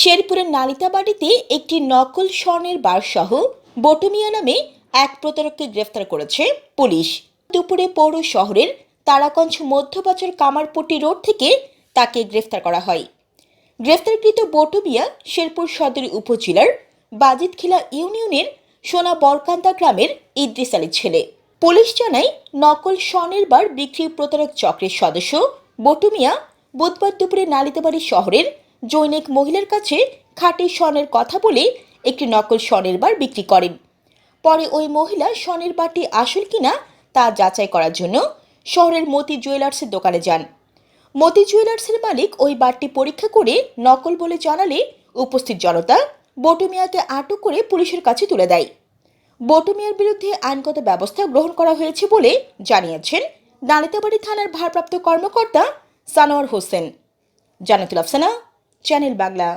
শেরপুরের নালিতাবাড়িতে একটি নকল স্বর্ণের বার সহ বটুমিয়া নামে এক প্রতারককে গ্রেফতার করেছে পুলিশ। দুপুরে পৌর শহরের তারাগঞ্জ মধ্যবাজার কামারপট্টি রোড থেকে তাকে গ্রেফতার করা হয়। গ্রেফতারকৃত বটুমিয়া শেরপুর সদর উপজেলার বাজিতখিলা ইউনিয়নের সোনা বরকান্দা গ্রামের ইদ্রিস আলীর ছেলে। পুলিশ জানায়, নকল স্বর্ণের বার বিক্রি প্রতারক চক্রের সদস্য বটুমিয়া বুধবার দুপুরে নালিতাবাড়ি শহরের জৈনিক মহিলার কাছে খাঁটি স্বর্ণের কথা বলে একটি নকল স্বর্ণের বার বিক্রি করেন। পরে ওই মহিলা স্বর্ণের বারটি আসল কিনা তা যাচাই করার জন্য শহরের মতি জুয়েলার্সের দোকানে যান। মতি জুয়েলার্সের মালিক ওই বারটি পরীক্ষা করে নকল বলে জানালে উপস্থিত জনতা বটুমিয়াকে আটক করে পুলিশের কাছে তুলে দেয়। বটুমিয়ার বিরুদ্ধে আইনগত ব্যবস্থা গ্রহণ করা হয়েছে বলে জানিয়েছেন নালিতাবাড়ি থানার ভারপ্রাপ্ত কর্মকর্তা সানোয়ার হোসেন। জানাতুল আফসানা চ্যানেল বাংলা